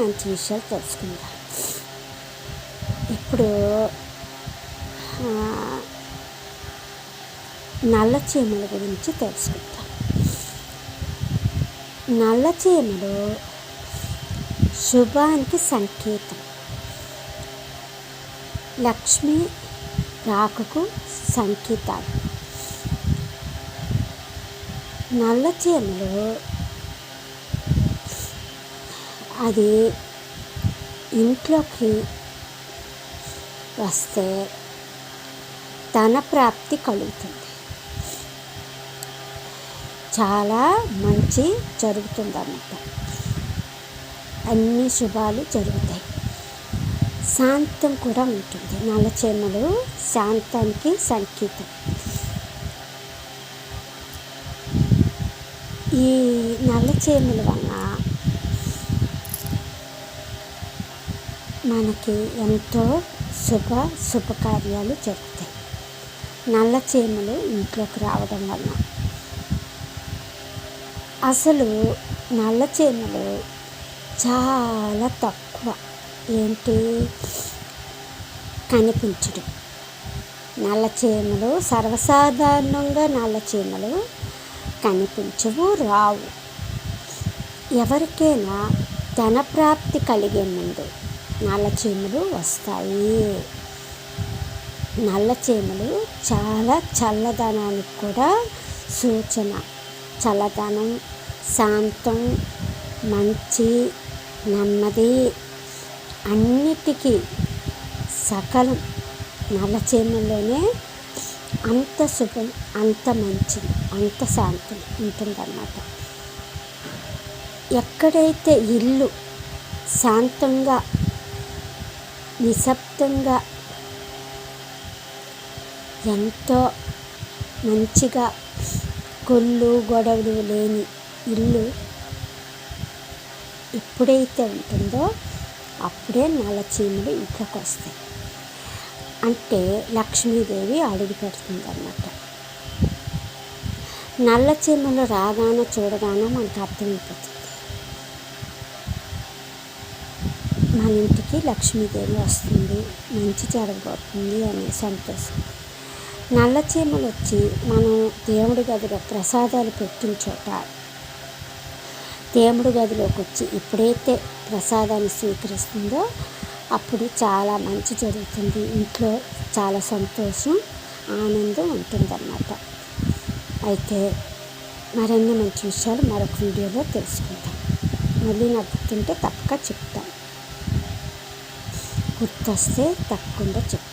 మంచి విషయాలు తెలుసుకుందాం ఇప్పుడు నల్ల చీమల గురించి తెలుసుకుందాం నల్ల చీమలు శుభానికి సంకేతం. లక్ష్మి రాకకు సంకేతాలు. నల్ల చీమలు అది ఇంట్లోకి వస్తే ధన ప్రాప్తి కలుగుతుంది. చాలా మంచి జరుగుతుంది అన్నమాట అన్ని శుభాలు జరుగుతాయి. శాంతం కూడా ఉంటుంది. నల్లచేమలు శాంతానికి సంకేతం. ఈ నల్లచేమల వల్ల మనకి ఎంతో శుభ శుభకార్యాలు జరుగుతాయి. నల్ల చీమలు ఇంట్లోకి రావడం వలన. అసలు నల్ల చీమలు చాలా తక్కువ. ఏంటి? కనిపించడం. నల్ల చీమలు సర్వసాధారణంగా నల్ల చీమలు కనిపించవు రావు. ఎవరికైనా ధనప్రాప్తి కలిగే ముందు నల్ల చీమలు వస్తాయి. నల్ల చీమలు చాలా చల్లదనానికి కూడా సూచన. చల్లదనం శాంతం మంచి నెమ్మది అన్నిటికీ సకలం. నల్లచీమల్లోనే అంత శుభం అంత మంచిది అంత శాంతం ఉంటుందన్నమాట. ఎక్కడైతే ఇల్లు శాంతంగా నిశ్శబ్దంగా ఎంతో మంచిగా కొల్లు గొడవలు లేని ఇల్లు ఎప్పుడైతే ఉంటుందో అప్పుడే నల్ల చీమలు ఇంట్లోకి వస్తాయి. అంటే లక్ష్మీదేవి అడుగు పెడుతుంది అన్నమాట నల్ల చీమలు రాగానే చూడగానే మనకు అర్థమైపోతుంది. మన ఇంటికి లక్ష్మీదేవి వస్తుంది. మంచి జరగబోతుంది అనే సంతోషం. నల్ల చీమలు వచ్చి మనం దేవుడి గదిలో ప్రసాదాలు పెట్టిన చోట దేవుడి గదిలోకి వచ్చి ఎప్పుడైతే ప్రసాదాన్ని స్వీకరిస్తుందో అప్పుడు చాలా మంచి జరుగుతుంది. ఇంట్లో చాలా సంతోషం ఆనందం ఉంటుందన్నమాట. అయితే మరిన్ని మంచి విషయాలు మరొక వీడియోలో తెలుసుకుంటాం మళ్ళీ నాకు గుర్తుంటే తప్పక చెప్తాను. గుర్తొస్తే తప్పకుండా చెప్తాను